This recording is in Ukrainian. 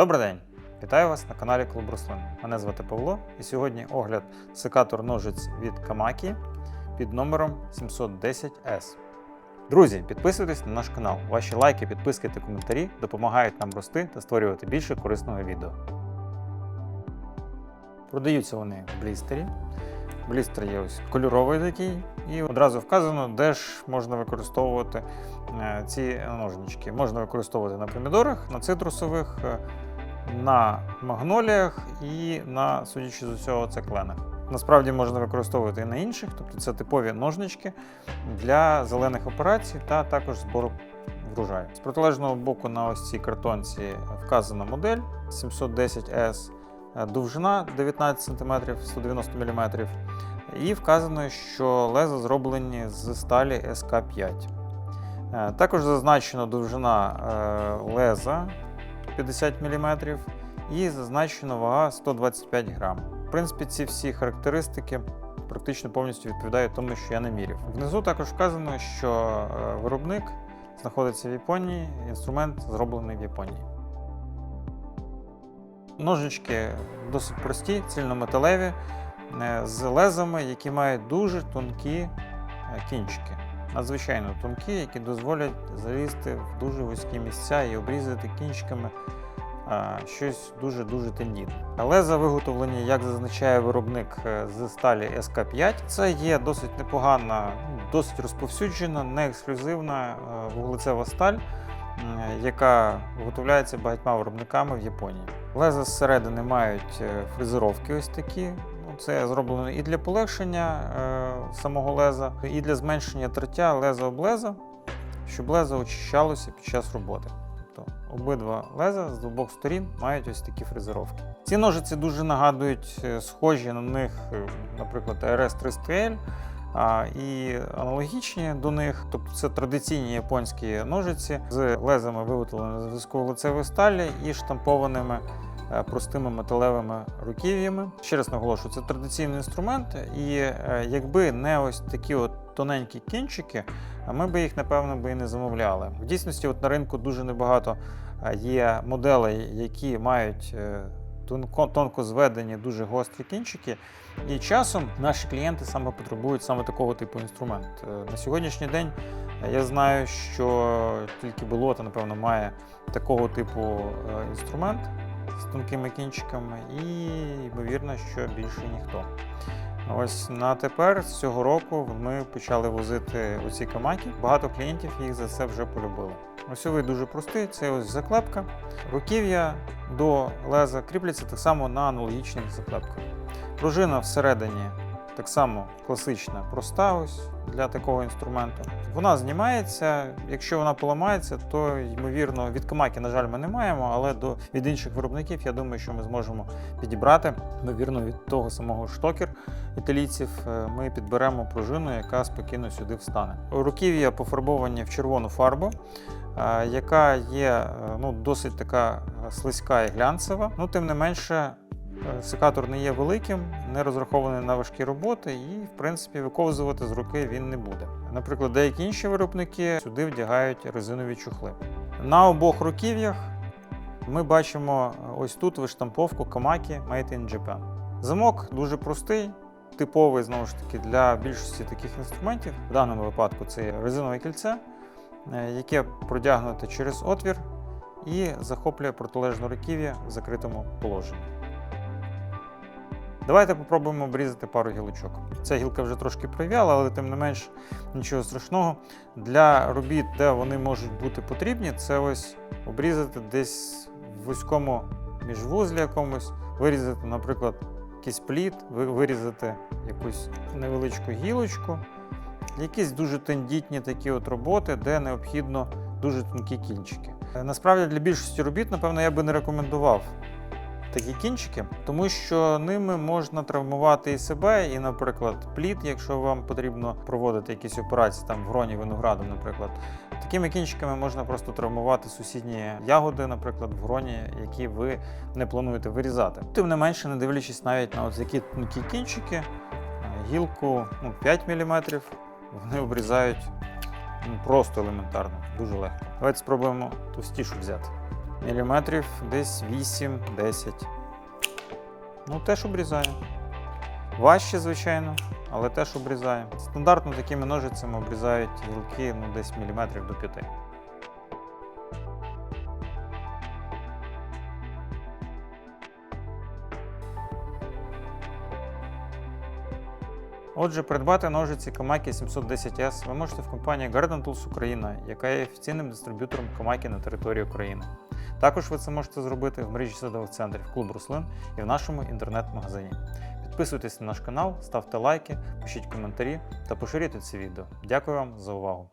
Добрий день! Вітаю вас на каналі Клуб Рослин. Мене звати Павло і сьогодні огляд секатор ножиць від Камакі під номером 710S. Друзі, підписуйтесь на наш канал. Ваші лайки, підписки та коментарі допомагають нам рости та створювати більше корисного відео. Продаються вони в блістері. Блістер є ось кольоровий такий, і одразу вказано, де ж можна використовувати е, ці ножнички. Можна використовувати на помідорах, на цитрусових, е, на магноліях і на, судячи з усього, це кленах. Насправді можна використовувати і на інших, тобто це типові ножнички для зелених операцій та також збору врожаю. З протилежного боку на ось цій картонці вказана модель 710S, е, довжина 19 см 190 мм. І вказано, що леза зроблені з сталі СК5. Е, Також зазначено довжина е, леза 50 мм і зазначена вага 125 грам. В принципі, ці всі характеристики практично повністю відповідають тому, що я намірів. Внизу також вказано, що е, виробник знаходиться в Японії, інструмент зроблений в Японії. Ножички досить прості, цільнометалеві, е, з лезами, які мають дуже тонкі кінчики. Надзвичайно тонкі, які дозволять залізти в дуже вузькі місця і обрізати кінчиками а, щось дуже-дуже тендітне. Леза виготовлені, як зазначає виробник е, з сталі СК5. Це є досить непогана, досить розповсюджена, не ексклюзивна е, вуглецева сталь, яка виготовляється багатьма виробниками в Японії. Леза зсередини мають е, фрезеровки ось такі. Це зроблено і для полегшення е, самого леза, і для зменшення тертя леза об леза, щоб лезо очищалося під час роботи. Тобто обидва леза з обох сторін мають ось такі фрезеровки. Ці ножиці дуже нагадують е, схожі на них, е, наприклад, RS 300L. А, і аналогічні до них, тобто це традиційні японські ножиці з лезами виготовленими з високовуглецевої сталі і штампованими простими металевими руків'ями. Ще раз наголошую, це традиційний інструмент, і е, якби не ось такі от тоненькі кінчики, ми би їх, напевно, би і не замовляли. В дійсності, от на ринку дуже небагато е, є моделей, які мають е, тонко, тонко зведені, дуже гострі кінчики. І часом наші клієнти саме потребують саме такого типу інструмент. Е, На сьогоднішній день е, я знаю, що тільки Белота, напевно, має такого типу е, інструмент з тонкими кінчиками, і ймовірно, що більше ніхто. Ось на тепер з цього року ми почали возити оці камаки. Багато клієнтів їх за це вже полюбили. Осьовий дуже простий, це ось заклепка. Руків'я до леза кріпляться так само на аналогічних заклепках. Пружина всередині так само класична, проста ось для такого інструменту. Вона знімається. Якщо вона поламається, то ймовірно від камаки, на жаль, ми не маємо, але до від інших виробників я думаю, що ми зможемо підібрати. Ймовірно, від того самого штокер італійців е, ми підберемо пружину, яка спокійно сюди встане. Руків'я пофарбовані в червону фарбу. е, Яка є е, ну, досить така слизька і глянцева, ну тим не менше Секатор не є великим, не розрахований на важкі роботи, і, в принципі, виковзувати з руки він не буде. Наприклад, деякі інші виробники сюди вдягають резинові чухли. На обох руків'ях ми бачимо е, ось тут виштамповку Kamaki Made in Japan. Замок дуже простий, типовий знову ж таки для більшості таких інструментів. В даному випадку це резинове кільце, е, яке продягнуте через отвір і захоплює протилежну руків'я в закритому положенні. Давайте попробуємо обрізати пару гілочок. Ця гілка вже трошки прив'яла, але тим не менш нічого страшного. Для робіт, де вони можуть бути потрібні, це ось обрізати десь в вузькому міжвузлі якомусь, вирізати, наприклад, якийсь плід, вирізати якусь невеличку гілочку, якісь дуже тендітні такі от роботи, де необхідно дуже тонкі кінчики. Насправді для більшості робіт, напевно, я би не рекомендував такі кінчики, тому що ними можна травмувати і себе, і, наприклад, плід, якщо вам потрібно проводити якісь операції там в гроні винограду, наприклад. Такими кінчиками можна просто травмувати сусідні ягоди, наприклад, в гроні, які ви не плануєте вирізати. Тим не менше, не дивлячись навіть на от такі тонкі кінчики, е, гілку ну, 5 мм, вони обрізають ну, просто елементарно, дуже легко. Давайте спробуємо товстішу взяти. Міліметрів десь 8-10. Ну, теж обрізає. Важче, звичайно, але теж обрізає. Стандартно такими ножицями обрізають гілки ну, десь міліметрів до 5. Отже, придбати ножиці Камакі 710S ви можете в компанії Garden Tools Україна, яка є офіційним дистриб'ютором Камакі на території України. Також ви це можете зробити в мережі садових центрів Клуб Руслин і в нашому інтернет-магазині. Підписуйтесь на наш канал, ставте лайки, пишіть коментарі та поширюйте це відео. Дякую вам за увагу!